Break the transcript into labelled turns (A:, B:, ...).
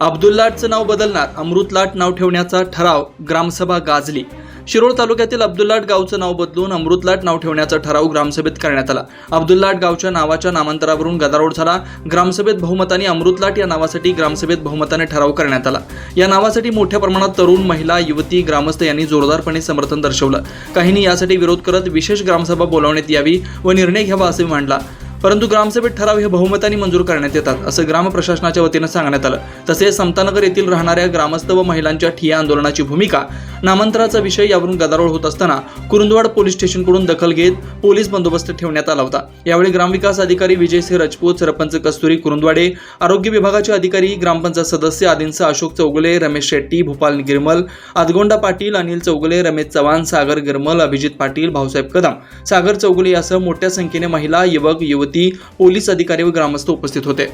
A: अब्दुल्लाटचं नाव बदलणार अमृतलाट नाव ठेवण्याचा ठराव ग्रामसभा गाजली. शिरोळ तालुक्यातील अब्दुल्लाट गावचं नाव बदलून अमृतलाट नाव ठेवण्याचा ठराव ग्रामसभेत करण्यात आला. अब्दुल्लाट गावच्या नावाच्या नामांतरावरून गदारोळ झाला. ग्रामसभेत बहुमताने अमृतलाट या नावासाठी ग्रामसभेत बहुमताने ठराव करण्यात आला. या नावासाठी मोठ्या प्रमाणात तरुण महिला युवती ग्रामस्थ यांनी जोरदारपणे समर्थन दर्शवलं. काहींनी यासाठी विरोध करत विशेष ग्रामसभा बोलावण्यात यावी व निर्णय घ्यावा असे मांडला. परंतु ग्रामसभेत ठराव हे बहुमताने मंजूर करण्यात येतात असं ग्राम प्रशासनाच्या वतीनं सांगण्यात आलं. तसेच समतानगर येथील राहणाऱ्या ग्रामस्थ व महिलांच्या ठिया आंदोलनाची भूमिका नामांतराचा विषय यावरून गदारोळ होत असताना कुरुंदवाड पोलीस स्टेशनकडून दखल घेत पोलीस बंदोबस्त ठेवण्यात आला होता. यावेळी ग्रामविकास अधिकारी विजयसिंह राजपूत सरपंच कस्तुरी कुरुंदवाडे आरोग्य विभागाचे अधिकारी ग्रामपंचायत सदस्य आदींसह अशोक चौगुले रमेश शेट्टी भूपाल गिरमल आदगोंडा पाटील अनिल चौगुले रमेश चव्हाण सागर गिरमल अभिजित पाटील भाऊसाहेब कदम. सागर चौगुले यासह मोठ्या संख्येने महिला युवक युवती पोलीस अधिकारी व ग्रामस्थ उपस्थित होते.